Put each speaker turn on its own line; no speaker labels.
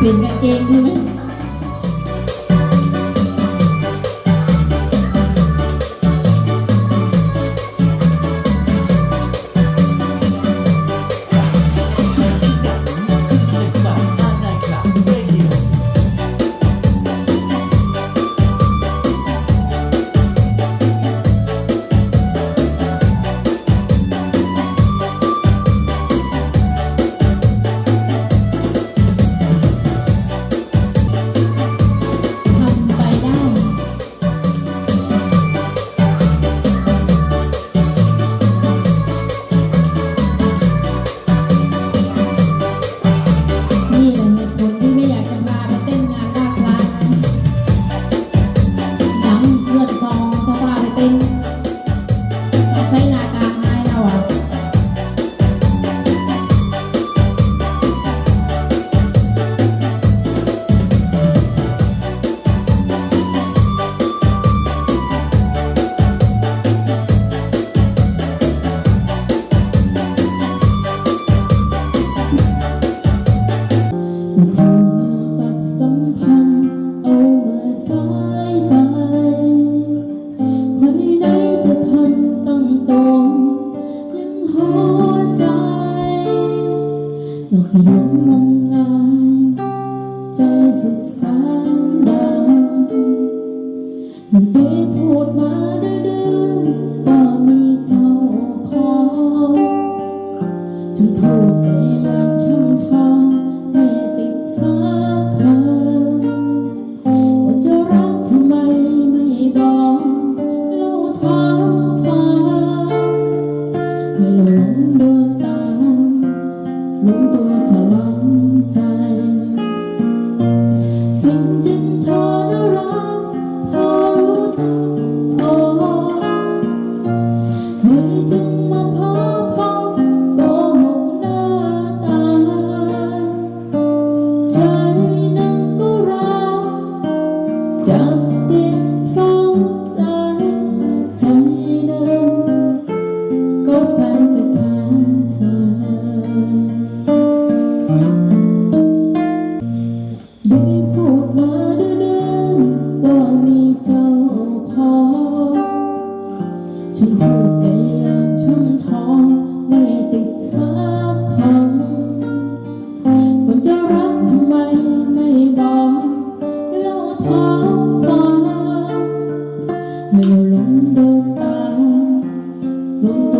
Bình. หัวใจหลอกห้หลงงมงายใจสุดสาย Mm-hmm.